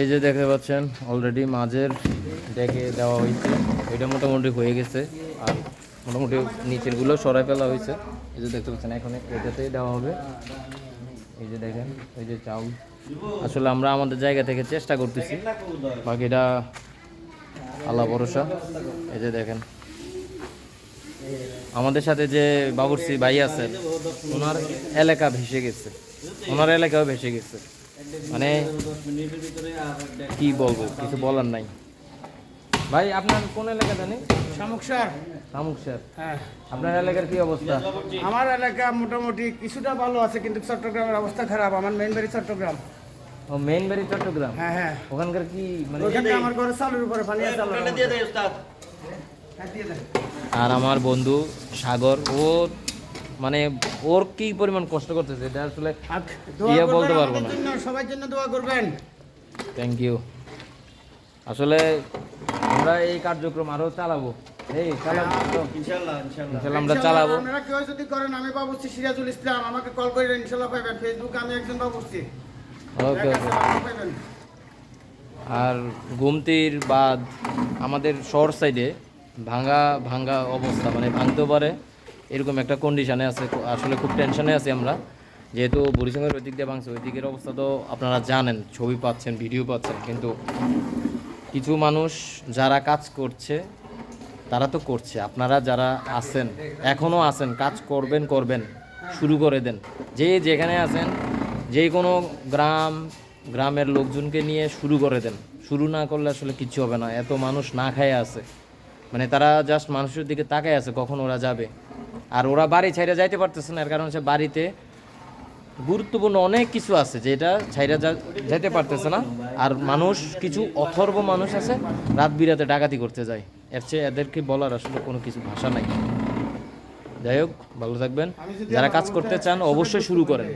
এই যে দেখতে পাচ্ছেন অলরেডি মাঝের ডেকে দেওয়া হয়েছে। ওইটা মোটামুটি হয়ে গেছে। আর মোটামুটি নিচেরগুলো সরাই ফেলা হয়েছে। এই যে দেখতে পাচ্ছেন, এখন এটাতেই দেওয়া হবে। এই যে দেখেন, এই যে চাউল। আসলে আমরা আমাদের জায়গা থেকে চেষ্টা করতেছি। বাকিটা আল্লাহ ভরসা। এই যে দেখেন। আমাদের সাথে যে বাবুরসি ভাই আছেন, ওনার এলাকা ভেসে গেছে। ওনার এলাকাও ভেসে গেছে। মানে কি বলব কিছু বলার নাই। ভাই আপনার কোন এলাকা জানি শামুক স্যার শামুক স্যার হ্যাঁ। আপনার এলাকার কি অবস্থা? আমার এলাকা মোটামুটি কিছুটা ভালো আছে কিন্তু চট্টগ্রামের অবস্থা খারাপ। আমার মেইন বাড়ি চট্টগ্রাম। ও মেইন বাড়ি চট্টগ্রাম? হ্যাঁ হ্যাঁ। ওখানকার কি মানে ওখানে আমার ঘরে চালুর উপরে পানি আছে। হ্যাঁ, আর আমার বন্ধু সাগর ও মানে ওর কি পরিমাণ কষ্ট করতেছে এটা আসলে আর ইয়ে বলতে পারব না। সবার জন্য দোয়া করবেন। থ্যাংক ইউ আসলে আমরা এই কার্যক্রম আরও চালাবো। এই চালাবো। তো। ইনশাল্লাহ আমরা চালাবো। আপনারা কেউ যদি করেন আমি বাবুর্চি সিরাজুল ইসলাম আমাকে কল করে ইনশাল্লাহ পাইবেন। ফেসবুকে আমি একজন বাবুর্চি ওকে ওকে আর গুমতির বাদ আমাদের শহর সাইডে ভাঙ্গা ভাঙ্গা অবস্থা মানে ভাঙতেও পারে। এরকম একটা কন্ডিশনে আছে আসলে খুব টেনশনে আছি আমরা। যেহেতু বুড়িসঙ্গের ওই দিক দিয়ে ভাঙছে ওই দিকের অবস্থা তো আপনারা জানেন, ছবি পাচ্ছেন ভিডিও পাচ্ছেন, কিন্তু কিছু মানুষ যারা কাজ করছে, তারা তো করছে। আপনারা যারা আছেন এখনও আছেন, কাজ করবেন করবেন, শুরু করে দেন। যে যেখানে আছেন, যে কোনো গ্রাম, গ্রামের লোকজনকে নিয়ে শুরু করে দেন। শুরু না করলে আসলে কিছু হবে না। এত মানুষ না খায় আছে। মানে তারা জাস্ট মানুষের দিকে তাকায় আছে, কখন ওরা যাবে। আর ওরা বাড়ি ছাইরা যাইতে পারতেছে না এর কারণ হচ্ছে বাড়িতে গুরুত্বপূর্ণ অনেক কিছু আছে যেটা ছাইরা যা- যাইতে পারতেছে না। আর মানুষ কিছু অথর্ব মানুষ আছে রাত বিরাতে ডাকাতি করতে যায়। এর চেয়ে এদেরকে বলার আসলে কোনো কিছু ভাষা নাই। যাই হোক ভালো থাকবেন। যারা কাজ করতে চান অবশ্যই শুরু করেন।